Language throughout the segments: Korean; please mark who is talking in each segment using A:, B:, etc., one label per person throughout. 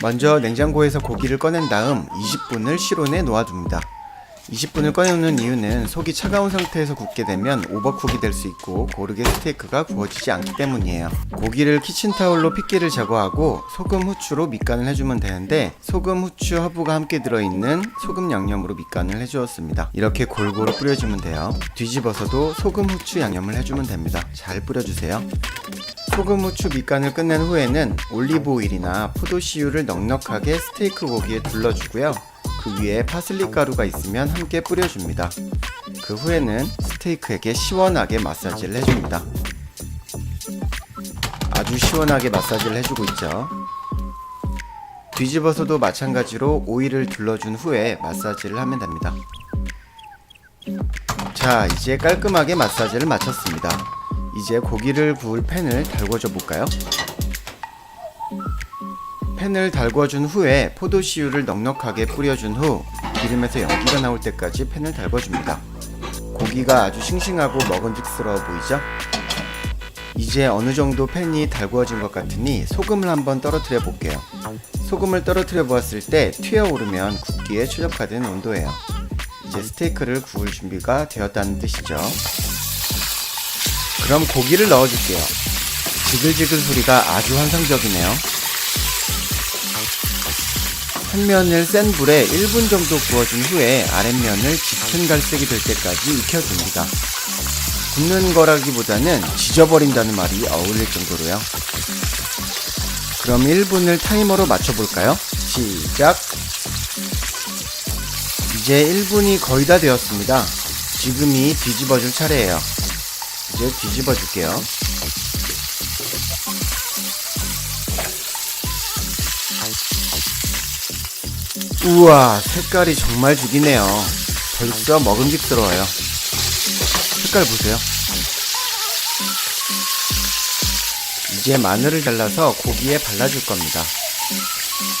A: 먼저 냉장고에서 고기를 꺼낸 다음 20분을 실온에 놓아둡니다. 20분을 꺼내놓는 이유는 속이 차가운 상태에서 굽게 되면 오버쿡이 될 수 있고 고르게 스테이크가 구워지지 않기 때문이에요. 고기를 키친타올로 핏기를 제거하고 소금, 후추로 밑간을 해주면 되는데 소금, 후추, 허브가 함께 들어있는 소금 양념으로 밑간을 해주었습니다. 이렇게 골고루 뿌려주면 돼요. 뒤집어서도 소금, 후추 양념을 해주면 됩니다. 잘 뿌려주세요. 소금, 후추 밑간을 끝낸 후에는 올리브 오일이나 포도씨유를 넉넉하게 스테이크 고기에 둘러주고요. 그 위에 파슬리 가루가 있으면 함께 뿌려줍니다. 그 후에는 스테이크에게 시원하게 마사지를 해줍니다. 아주 시원하게 마사지를 해주고 있죠. 뒤집어서도 마찬가지로 오일을 둘러준 후에 마사지를 하면 됩니다. 자, 이제 깔끔하게 마사지를 마쳤습니다. 이제 고기를 구울 팬을 달궈줘 볼까요? 팬을 달궈준 후에 포도씨유를 넉넉하게 뿌려준 후 기름에서 연기가 나올 때까지 팬을 달궈줍니다. 고기가 아주 싱싱하고 먹음직스러워 보이죠? 이제 어느 정도 팬이 달구어진 것 같으니 소금을 한번 떨어뜨려 볼게요. 소금을 떨어뜨려 보았을 때 튀어오르면 굽기에 최적화된 온도예요. 이제 스테이크를 구울 준비가 되었다는 뜻이죠. 그럼 고기를 넣어줄게요. 지글지글 소리가 아주 환상적이네요. 한 면을 센 불에 1분 정도 구워준 후에 아랫면을 짙은 갈색이 될 때까지 익혀줍니다. 굽는 거라기보다는 지져버린다는 말이 어울릴 정도로요. 그럼 1분을 타이머로 맞춰볼까요? 시작! 이제 1분이 거의 다 되었습니다. 지금이 뒤집어줄 차례예요. 이제 뒤집어 줄게요. 우와, 색깔이 정말 죽이네요. 벌써 먹음직스러워요. 색깔 보세요. 이제 마늘을 잘라서 고기에 발라줄 겁니다.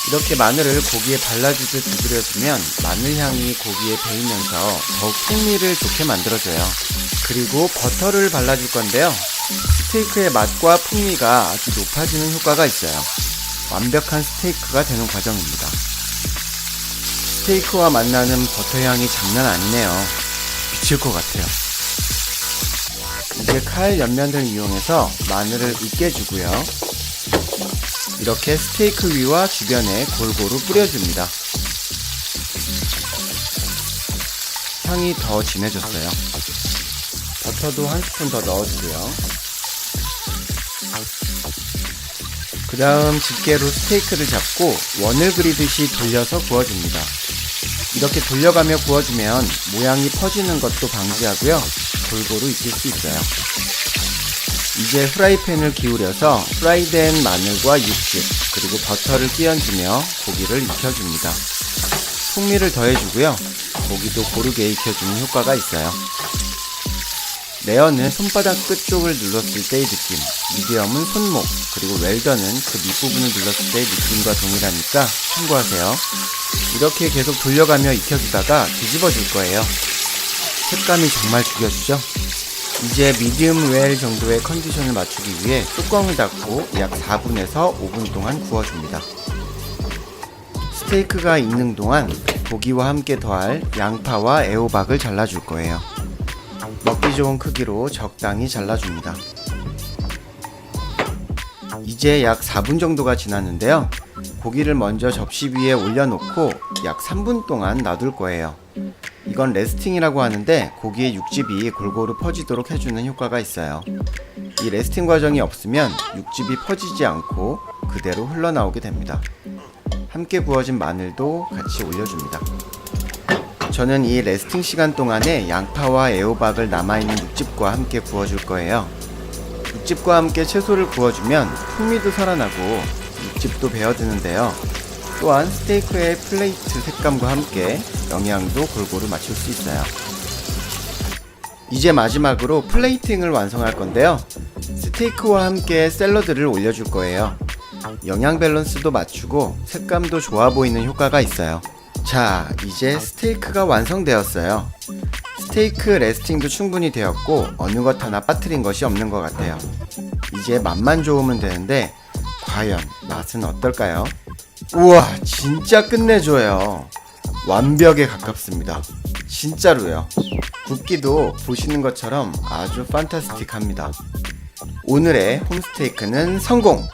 A: 이렇게 마늘을 고기에 발라주듯 두드려주면 마늘 향이 고기에 배이면서 더욱 풍미를 좋게 만들어줘요. 그리고 버터를 발라줄 건데요. 스테이크의 맛과 풍미가 아주 높아지는 효과가 있어요. 완벽한 스테이크가 되는 과정입니다. 스테이크와 만나는 버터 향이 장난 아니네요. 미칠 것 같아요. 이제 칼 옆면을 이용해서 마늘을 으깨주고요. 이렇게 스테이크 위와 주변에 골고루 뿌려줍니다. 향이 더 진해졌어요. 버터도 한 스푼 더 넣어주고요. 그 다음 집게로 스테이크를 잡고 원을 그리듯이 돌려서 구워줍니다. 이렇게 돌려가며 구워주면 모양이 퍼지는 것도 방지하고요. 골고루 익힐 수 있어요. 이제 후라이팬을 기울여서 프라이된 마늘과 육즙 그리고 버터를 끼얹으며 고기를 익혀줍니다. 풍미를 더해주고요. 고기도 고르게 익혀주는 효과가 있어요. 레어는 손바닥 끝쪽을 눌렀을 때의 느낌, 미디엄은 손목, 그리고 웰던은 그 밑부분을 눌렀을 때의 느낌과 동일하니까 참고하세요. 이렇게 계속 돌려가며 익혀주다가 뒤집어 줄 거예요. 색감이 정말 죽여주죠? 이제 미디움 웰 정도의 컨디션을 맞추기 위해 뚜껑을 닫고 약 4분에서 5분 동안 구워줍니다. 스테이크가 익는 동안 고기와 함께 더할 양파와 애호박을 잘라줄 거예요. 좋은 크기로 적당히 잘라줍니다. 이제 약 4분 정도가 지났는데요. 고기를 먼저 접시 위에 올려놓고 약 3분 동안 놔둘 거예요. 이건 레스팅이라고 하는데 고기의 육즙이 골고루 퍼지도록 해주는 효과가 있어요. 이 레스팅 과정이 없으면 육즙이 퍼지지 않고 그대로 흘러나오게 됩니다. 함께 구워진 마늘도 같이 올려줍니다. 저는 이 레스팅 시간 동안에 양파와 애호박을 남아있는 육즙과 함께 구워줄 거예요. 육즙과 함께 채소를 구워주면 풍미도 살아나고 육즙도 배어드는데요. 또한 스테이크의 플레이트 색감과 함께 영양도 골고루 맞출 수 있어요. 이제 마지막으로 플레이팅을 완성할 건데요. 스테이크와 함께 샐러드를 올려줄 거예요. 영양 밸런스도 맞추고 색감도 좋아 보이는 효과가 있어요. 자, 이제 스테이크가 완성되었어요. 스테이크 레스팅도 충분히 되었고 어느 것 하나 빠뜨린 것이 없는 것 같아요. 이제 맛만 좋으면 되는데 과연 맛은 어떨까요? 우와, 진짜 끝내줘요. 완벽에 가깝습니다. 진짜로요. 굽기도 보시는 것처럼 아주 판타스틱합니다. 오늘의 홈스테이크는 성공!